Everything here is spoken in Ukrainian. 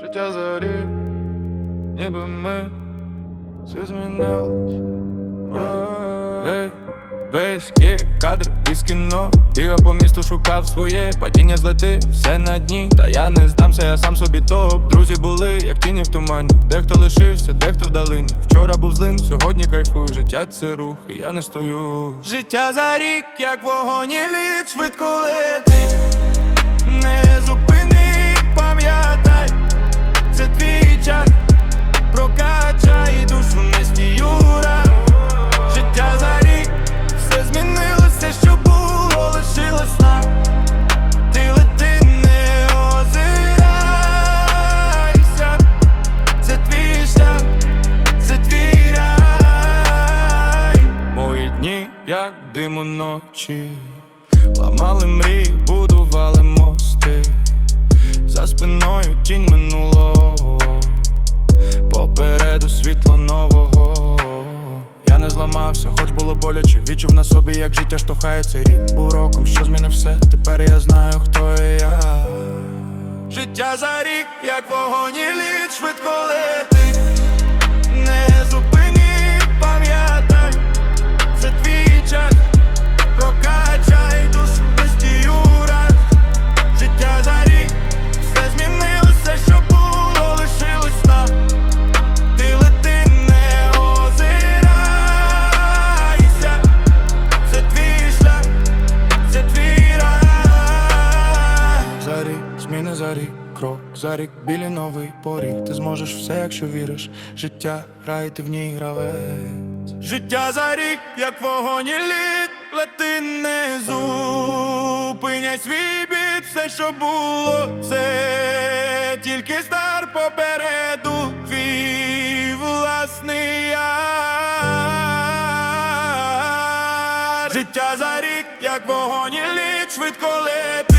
Життя за рік, ніби ми все змінилось. Весь є кадр із кіно Бігав по місту, шукав своє Падіння злети, все на дні Та я не здамся, я сам собі топ. Друзі були, як тіні в тумані. Дехто лишився, дехто вдалині Вчора був злим, сьогодні кайфую. Життя це рух, і я не стою. Життя за рік, як вогонь і лід Швидко летить як дим у ночі Ламали мрії, будували мости. За спиною тінь минулого. Попереду світло нового. Я не зламався, хоч було боляче. Відчув на собі, як життя штовхає цей рік Був роком, що змінив все. Тепер я знаю, хто я. Життя за рік, як вогонь і лід Швидко рік, крок за рік, білі новий поріг. Ти зможеш все, якщо віриш. Життя, рай, ти в ній гравець. Життя за рік, як вогонь і лід Лети, не зупиняй свій біт Все, що було, це тільки стар попереду. Твій власний яр. Життя за рік, як вогонь і лід Швидко лети